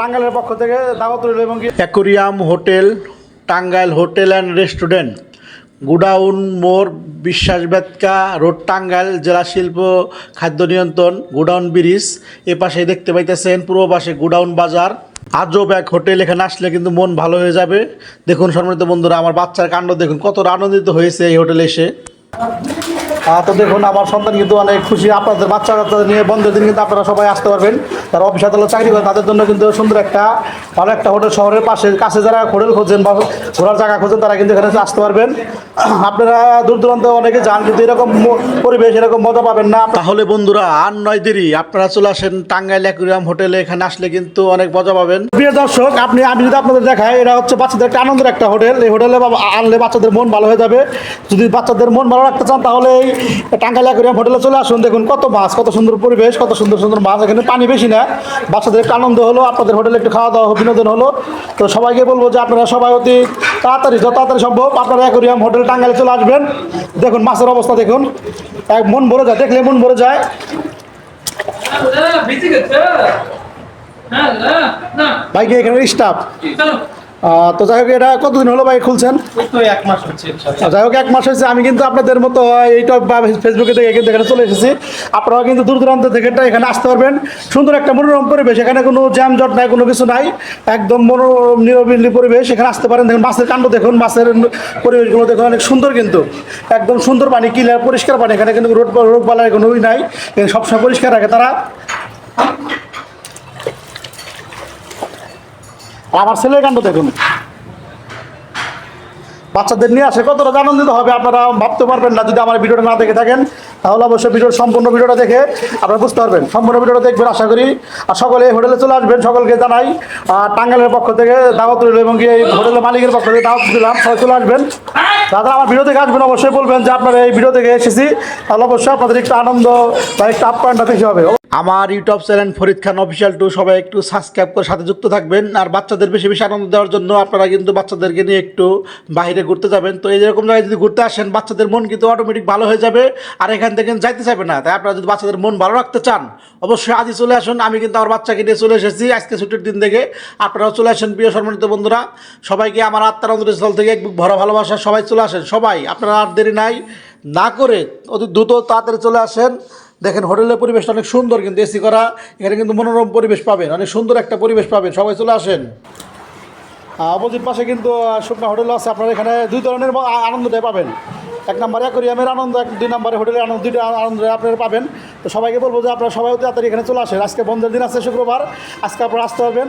টাঙ্গাইলের পক্ষ থেকে দাওয়াত রইল এবং aquarium hotel, Tangail hotel and restaurant, godown মোর বিশ্বাস বেতকা, রোড টাঙ্গাইল, জেলা শিল্প, খাদ্য নিয়ন্ত্রণ, গুডাউন ব্রিজ, এ পাশে দেখতে পাইতেছেন পূর্ব পাশে গুডাউন বাজার। আজব এক হোটেল, এখানে আসলে কিন্তু মন ভালো হয়ে যাবে। দেখুন সম্মানিত বন্ধুরা, আমার বাচ্চার কাণ্ড দেখুন, কতটা আনন্দিত হয়েছে এই হোটেলে এসে। তো দেখুন আমার সন্তান কিন্তু অনেক খুশি। আপনাদের বাচ্চা কাচ্চা নিয়ে বন্ধের দিন কিন্তু আপনারা সবাই আসতে পারবেন। তারা অফিস আদালত চাকরি করেন তাদের জন্য কিন্তু সুন্দর একটা ভালো একটা হোটেল শহরের পাশে কাছে যারা হোটেল খোঁজেন বা ঘোরার জায়গা খোঁজেন তারা কিন্তু এখানে আসতে পারবেন। আপনারা দূর দূরান্ত অনেকে যান কিন্তু এরকম পরিবেশ এরকম মজা পাবেন না। তাহলে বন্ধুরা আর নয় দেরি আপনারা চলে আসেন টাঙ্গাইল অ্যাকুরিয়াম হোটেলে এখানে আসলে কিন্তু অনেক মজা পাবেন। প্রিয় দর্শক আপনি আমি যদি আপনাদের দেখাই এটা হচ্ছে বাচ্চাদের একটা আনন্দের একটা হোটেল। এই হোটেলে আনলে বাচ্চাদের মন ভালো হয়ে যাবে। যদি বাচ্চাদের মন ভালো রাখতে চান তাহলে এই টাঙ্গাইল অ্যাকুরিয়াম হোটেলে চলে আসুন দেখুন কত মাছ কত সুন্দর পরিবেশ কত সুন্দর সুন্দর মাছ এখানে পানি বেশি না। বাচ্চাদের একটু আনন্দ হলো আপনাদের হোটেলে একটু খাওয়া দাওয়া বিনোদন হলো। তো সবাইকে বলব যে আপনারা সবাই অতি তাড়াতাড়ি যত তাড়াতাড়ি সম্ভব আপনারা অ্যাকুরিয়াম হোটেল টাঙ্গাইলে চলে আসবেন। দেখুন মাছের অবস্থা দেখুন। এক মন ভরে যায় দেখলে মন ভরে যায়। হ্যাঁ হ্যাঁ ভাইকে এখানে স্টাফ তো যাই হোক এটা কতদিন হলো ভাই খুলছেন? এক মাস যাই হোক এক মাস হয়েছে আমি কিন্তু আপনাদের মতো এইটা বা ফেসবুকে থেকে কিন্তু এখানে চলে এসেছি। আপনারা কিন্তু দূর দূরান্ত থেকে এখানে আসতে পারবেন। সুন্দর একটা মনোরম পরিবেশ এখানে কোনো জ্যাম জট নাই কোনো কিছু নাই। একদম মনোরম নিরবিলি পরিবেশ এখানে আসতে পারেন। দেখুন মাছের কাণ্ড দেখুন মাছের পরিবেশগুলো দেখুন অনেক সুন্দর কিন্তু। একদম সুন্দর পানি ক্লিয়ার পরিষ্কার পানি এখানে কিন্তু রোড রোগ বালার কোনো নাই। সবসময় পরিষ্কার রাখে তারা আর আমার ছেলের কাণ্ড দেখুন। বাচ্চাদের নিয়ে আসে, কতটা আনন্দিত হবে আপনারা ভাবতে পারবেন না, যদি আমার ভিডিওটা না দেখে থাকেন, তাহলে অবশ্যই ভিডিওর সম্পূর্ণ ভিডিওটা দেখে আপনারা বুঝতে পারবেন। সম্পূর্ণ ভিডিওটা দেখবেন, আশা করি। আর সকলে হোটেলে চলে আসবেন, সকলকে জানাই, আর টাঙ্গাইলের পক্ষ থেকে দাওয়াত রইল এবং এই হোটেলের মালিকের পক্ষ থেকে দাওয়াত দিলাম, সবাই চলে আসবেন। দাদা আমার ভিডিও থেকে আসবেন, অবশ্যই বলবেন যে আপনারা এই ভিডিও থেকে এসেছি, তাহলে অবশ্যই আপনাদের একটু আনন্দ বা একটু আপ্যায়নটা বেশি হবে। আমার YouTube channel Farid Khan official two সবাই একটু সাবস্ক্রাইব করে সাথে যুক্ত থাকবেন। আর বাচ্চাদের বেশি বেশি আনন্দ দেওয়ার জন্য আপনারা কিন্তু বাচ্চাদেরকে নিয়ে একটু বাইরে ঘুরতে যাবেন। তো এই যেরকম জায়গায় যদি ঘুরতে আসেন, বাচ্চাদের মন কিন্তু অটোমেটিক ভালো হয়ে যাবে। আর এখান থেকে যাইতে চাইবে না। তাই আপনারা যদি বাচ্চাদের মন ভালো রাখতে চান, অবশ্যই আজই চলে আসুন। আমি কিন্তু আমার বাচ্চাকে নিয়ে চলে এসেছি আজকে ছুটির দিন থেকে। আপনারাও চলে আসেন, প্রিয় সম্মানিত বন্ধুরা। সবাইকে আমার আত্মানন্দ স্থল থেকে এক ভরা ভালোবাসা সবাই চলে আসেন। সবাই, আপনারা আর দেরি নাই, না করে অতি দ্রুত তাড়াতাড়ি চলে আসেন। দেখেন হোটেলের পরিবেশটা অনেক সুন্দর কিন্তু এসি করা, এখানে কিন্তু মনোরম পরিবেশ পাবেন, অনেক সুন্দর একটা পরিবেশ পাবেন। সবাই চলে আসেন। অপোজিট পাশে কিন্তু শুকনা হোটেল আছে। আপনারা এখানে দুই ধরনের আনন্দটাই পাবেন। এক নম্বরে অ্যাকোরিয়ামের আনন্দ, এক, দুই নম্বরে হোটেলের আনন্দ, দুইটা আনন্দ আপনারা পাবেন। তো সবাইকে বলব যে আপনারা সবাই তাড়াতাড়ি এখানে চলে আসেন। আজকে বন্ধের দিন আছে শুক্রবার। আজকে আপনারা আসতে পারবেন।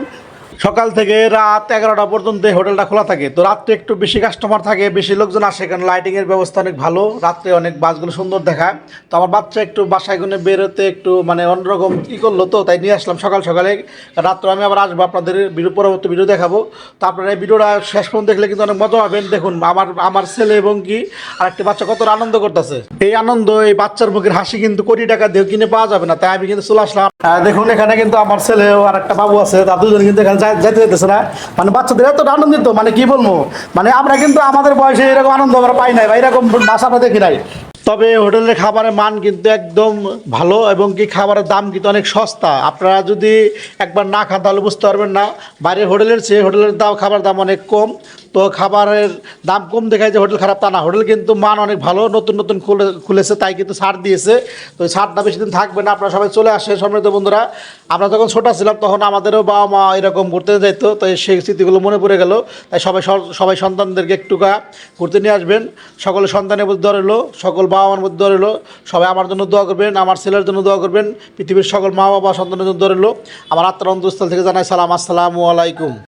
সকাল থেকে রাত এগারোটা পর্যন্ত হোটেলটা খোলা থাকে। তো রাত্রে একটু বেশি কাস্টমার থাকে, বেশি লোকজন আসে, কারণ লাইটিংয়ের ব্যবস্থা অনেক ভালো। রাত্রে অনেক বাসগুলো সুন্দর দেখায়। তো আমার বাচ্চা একটু বাসায় গুনে বেরোতে একটু মানে অন্যরকম কী করল তো, তাই নিয়ে আসলাম সকাল সকালে। রাত্রে আমি আবার আসব, আপনাদের ভিডিও, পরবর্তী ভিডিও দেখাবো। তো আপনারা এই ভিডিওটা শেষ পর্যন্ত দেখলে কিন্তু অনেক মজা পাবেন। দেখুন, আমার আমার ছেলে এবং কি আর একটা বাচ্চা কত আনন্দ করতেছে। এই আনন্দ, এই বাচ্চার মুখের হাসি কিন্তু কোটি টাকা দিয়ে কিনে পাওয়া যাবে না, তাই আমি কিন্তু চলে আসলাম। দেখুন, এখানে কিন্তু আমার ছেলে আর একটা বাবু আছে, তার দুজন কিন্তু এখানে যাইতে যেতেছে না। মানে বাচ্চাদের এত আনন্দিত মানে কি বলব? মানে আমরা কিন্তু আমাদের বয়সে এরকম আনন্দ আমরা পাই নাই বা এরকম বাসা আমরা দেখি নাই। তবে হোটেলের খাবারের মান কিন্তু একদম ভালো এবং কি খাবারের দাম কিন্তু অনেক সস্তা। আপনারা যদি একবার না খান তাহলে বুঝতে পারবেন না। বাইরের হোটেলের চেয়ে হোটেলের দাম খাবার দাম অনেক কম। তো খাবারের দাম কম দেখায় যে হোটেল খারাপ তা না। হোটেল কিন্তু মান অনেক ভালো, নতুন নতুন খুলে খুলেছে, তাই কিন্তু ছাড় দিয়েছে। তো এই ছাড়টা বেশি দিন থাকবে না, আপনারা সবাই চলে আসে সম্মানিত বন্ধুরা। আমরা যখন ছোটো ছিলাম তখন আমাদেরও বাবা মা এরকম ঘুরতে যাইতো, তো সেই স্মৃতিগুলো মনে পড়ে গেল। তাই সবাই সবাই সন্তানদেরকে একটুকা ঘুরতে নিয়ে আসবেন। সকলে সন্তানের মধ্যে রইল, সকল বাবা মার মধ্যে রইল। সবাই আমার জন্য দোয়া করবেন, আমার ছেলের জন্য দোয়া করবেন। পৃথিবীর সকল মা বাবা সন্তানের জন্য রইল। আমার আত্মার অন্তঃস্থল থেকে জানাই সালাম, আসসালামু আলাইকুম।